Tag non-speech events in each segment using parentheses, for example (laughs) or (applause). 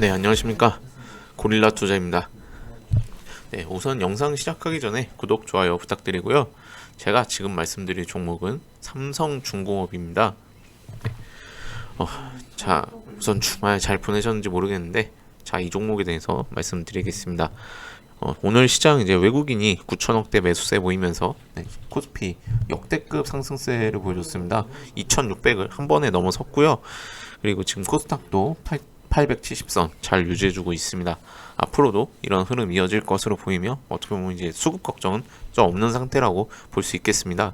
네, 안녕하십니까. 고릴라 투자입니다. 네, 우선 영상 시작하기 전에 구독, 좋아요 부탁드리고요. 제가 지금 말씀드릴 종목은 삼성중공업입니다. 네. 어, 자, 우선 주말 잘 보내셨는지 모르겠는데, 자, 이 종목에 대해서 말씀드리겠습니다. 어, 오늘 시장 이제 외국인이 9천억대 매수세 보이면서 네, 코스피 역대급 상승세를 보여줬습니다. 2,600을 한 번에 넘어섰고요. 그리고 지금 코스닥도 8, 870선 잘 유지해주고 있습니다. 앞으로도 이런 흐름 이어질 것으로 보이며 어떻게 보면 이제 수급 걱정은 좀 없는 상태라고 볼 수 있겠습니다.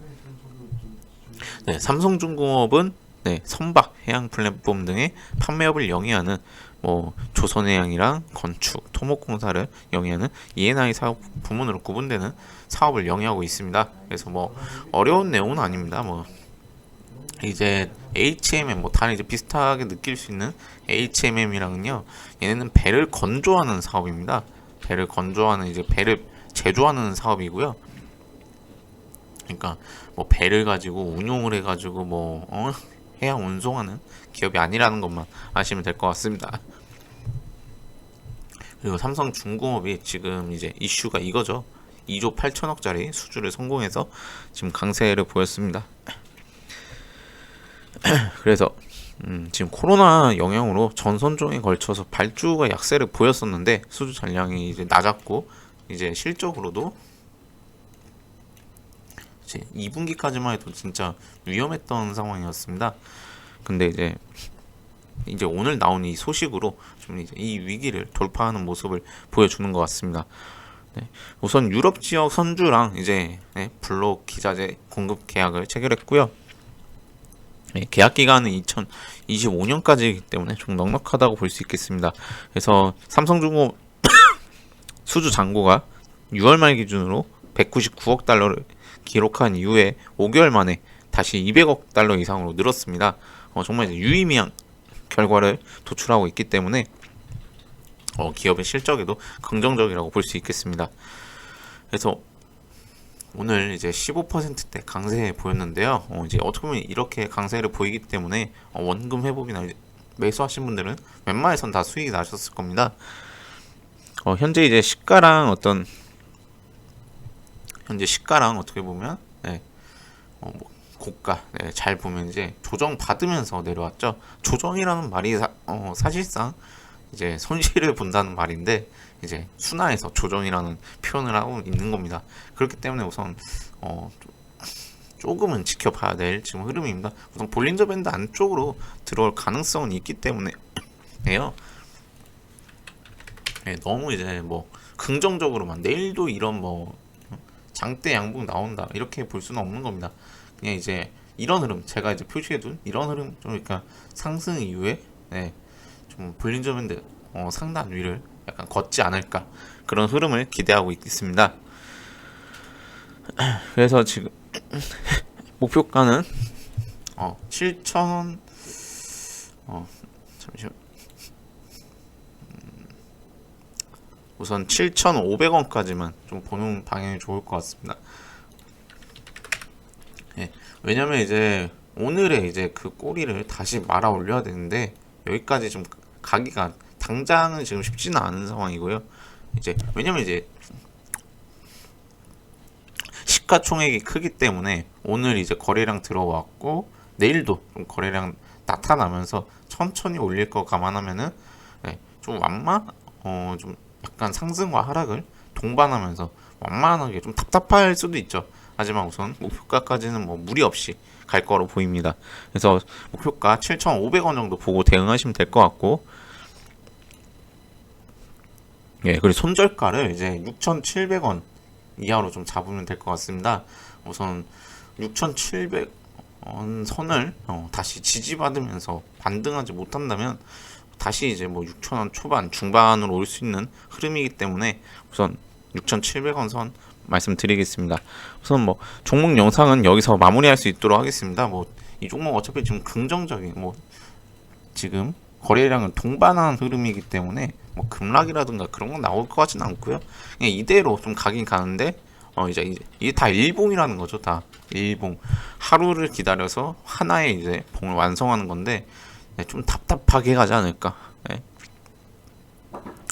네, 삼성중공업은 네, 선박, 해양 플랫폼 등의 판매업을 영위하는 뭐 조선해양이랑 건축, 토목공사를 영위하는 E&I 사업 부문으로 구분되는 사업을 영위하고 있습니다. 그래서 뭐 어려운 내용은 아닙니다. 뭐 이제 HMM 뭐 다른 이제 비슷하게 느낄 수 있는 HMM이랑은요. 얘네는 배를 건조하는 사업입니다. 배를 건조하는 이제 배를 제조하는 사업이고요. 그러니까 뭐 배를 가지고 운용을 해가지고 뭐 어? 해양 운송하는 기업이 아니라는 것만 아시면 될 것 같습니다. 그리고 삼성 중공업이 지금 이제 이슈가 이거죠. 2조 8천억짜리 수주를 성공해서 지금 강세를 보였습니다. 그래서 음, 지금 코로나 영향으로 전선종에 걸쳐서 발주가 약세를 보였었는데 수주 잔량이 이제 낮았고 이제 실적으로도 이제 2분기까지만 해도 진짜 위험했던 상황이었습니다. 근데 이제 이제 오늘 나온 이 소식으로 좀 이제 이 위기를 돌파하는 모습을 보여주는 것 같습니다. 네. 우선 유럽 지역 선주랑 이제 네, 블록 기자재 공급 계약을 체결했고요. 네, 계약 기간은 2025년까지이기 때문에 좀 넉넉하다고 볼 수 있겠습니다. 그래서 삼성중공업 (coughs) 수주 잔고가 6월 말 기준으로 199억 달러를 기록한 이후에 5개월 만에 다시 200억 달러 이상으로 늘었습니다. 어, 정말 유의미한 결과를 도출하고 있기 때문에 어, 기업의 실적에도 긍정적이라고 볼 수 있겠습니다. 그래서 오늘 이제 15%대 강세 보였는데요. 어, 이제 어떻게 보면 이렇게 강세를 보이기 때문에 어, 원금 회복이나 매수하신 분들은 웬만해선 다 수익이 나셨을 겁니다. 어, 현재 이제 시가랑 어떤 현재 시가랑 어떻게 보면 네, 어, 뭐 고가 네, 잘 보면 이제 조정 받으면서 내려왔죠. 조정이라는 말이 사, 어, 사실상 이제 손실을 본다는 말인데 이제 순화해서 조정이라는 표현을 하고 있는 겁니다. 그렇기 때문에 우선 어, 조금은 지켜봐야 될 지금 흐름입니다. 우선 볼린저 밴드 안쪽으로 들어올 가능성은 있기 때문에요. 네, 너무 이제 뭐 긍정적으로만 내일도 이런 뭐 장대 양봉 나온다 이렇게 볼 수는 없는 겁니다. 그냥 이제 이런 흐름 제가 이제 표시해둔 이런 흐름 좀 그러니까 상승 이후에 네, 좀 볼린저 밴드 어, 상단 위를 약간 걷지 않을까 그런 흐름을 기대하고 있습니다. 그래서 지금 (laughs) 목표가는 어 7천 어 잠시만 음, 우선 7,500원까지만 좀 보는 방향이 좋을 것 같습니다. 예, 왜냐면 이제 오늘의 이제 그 꼬리를 다시 말아 올려야 되는데 여기까지 좀 가기가 당장은 지금 쉽지는 않은 상황이고요. 이제 왜냐면 이제 시가총액이 크기 때문에 오늘 이제 거래량 들어왔고 내일도 좀 거래량 나타나면서 천천히 올릴 거 감안하면은 네, 좀 완만 어좀 약간 상승과 하락을 동반하면서 완만하게 좀 답답할 수도 있죠. 하지만 우선 목표가까지는 뭐 무리 없이 갈 거로 보입니다. 그래서 목표가 7,500원 정도 보고 대응하시면 될 것 같고 예, 그리고 손절가를 이제 6,700원 이하로 좀 잡으면 될 것 같습니다. 우선 6,700원 선을 어, 다시 지지받으면서 반등하지 못한다면 다시 이제 뭐 6,000원 초반 중반으로 올 수 있는 흐름이기 때문에 우선 6,700원 선 말씀드리겠습니다. 우선 뭐 종목 영상은 여기서 마무리할 수 있도록 하겠습니다. 뭐 이 종목 어차피 지금 긍정적인 뭐 지금 거래량을 동반한 흐름이기 때문에 뭐 급락이라든가 그런 건 나올 것 같지는 않고요. 그냥 이대로 좀 가긴 가는데 어 이제 이제 이게 다 일봉이라는 거죠. 다 일봉 하루를 기다려서 하나의 이제 봉을 완성하는 건데 네, 좀 답답하게 가지 않을까. 네.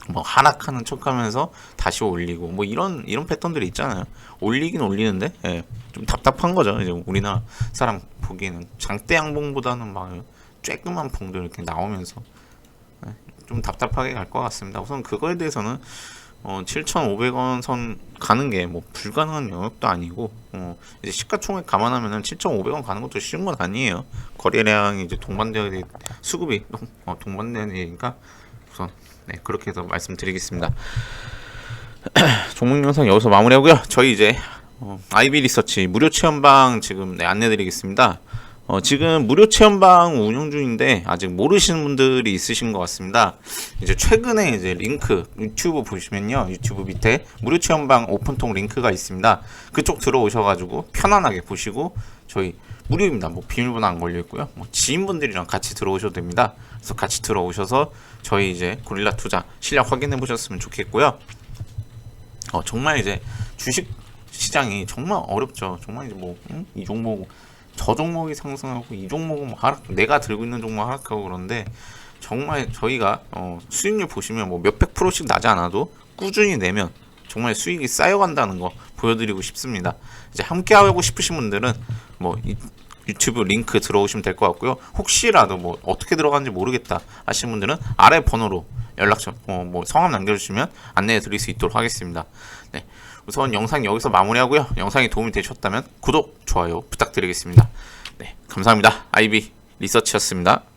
뭐 하락하는 척하면서 다시 올리고 뭐 이런 이런 패턴들이 있잖아요. 올리긴 올리는데 예, 좀 답답한 거죠. 이제 우리나라 사람 보기에는 장대 양봉보다는 막 쬐끔한 봉도 이렇게 나오면서 예, 좀 답답하게 갈 것 같습니다. 우선 그거에 대해서는 어, 7,500원 선 가는 게 뭐 불가능한 영역도 아니고 어, 이제 시가총액 감안하면은 7,500원 가는 것도 쉬운 건 아니에요. 거래량이 이제 동반되어 있- 수급이 동, 어, 동반되니까 우선 네 그렇게 해서 말씀드리겠습니다. (clears throat) 종목 영상 여기서 마무리하고요. 저희 이제 어, 아이비 리서치 무료 체험방 지금 네, 안내드리겠습니다. 어, 지금 무료 체험방 운영 중인데 아직 모르시는 분들이 있으신 것 같습니다. 이제 최근에 이제 링크 유튜브 보시면요 유튜브 밑에 무료 체험방 오픈통 링크가 있습니다. 그쪽 들어오셔가지고 편안하게 보시고 저희 무료입니다. 뭐 비밀번호 안 걸려 있고요. 뭐 지인분들이랑 같이 들어오셔도 됩니다. 그래서 같이 들어오셔서 저희 이제 고릴라 투자 실력 확인해 보셨으면 좋겠고요. 어, 정말 이제 주식 시장이 정말 어렵죠. 정말 이제 뭐이 종목 저 종목이 상승하고 이 종목은 뭐 하락 내가 들고 있는 종목 하락하고 그런데 정말 저희가 어, 수익률 보시면 뭐 몇백 프로씩 나지 않아도 꾸준히 내면 정말 수익이 쌓여간다는 거 보여드리고 싶습니다. 이제 함께 하고 싶으신 분들은 뭐 이- 유튜브 링크 들어오시면 될 것 같고요. 혹시라도 뭐 어떻게 들어가는지 모르겠다 하시는 분들은 아래 번호로 연락처 어, 뭐 성함 남겨주시면 안내해 드릴 수 있도록 하겠습니다. 네. 우선 영상 여기서 마무리하고요. 영상이 도움이 되셨다면 구독, 좋아요 부탁드리겠습니다. 네, 감사합니다. 아이비 리서치였습니다.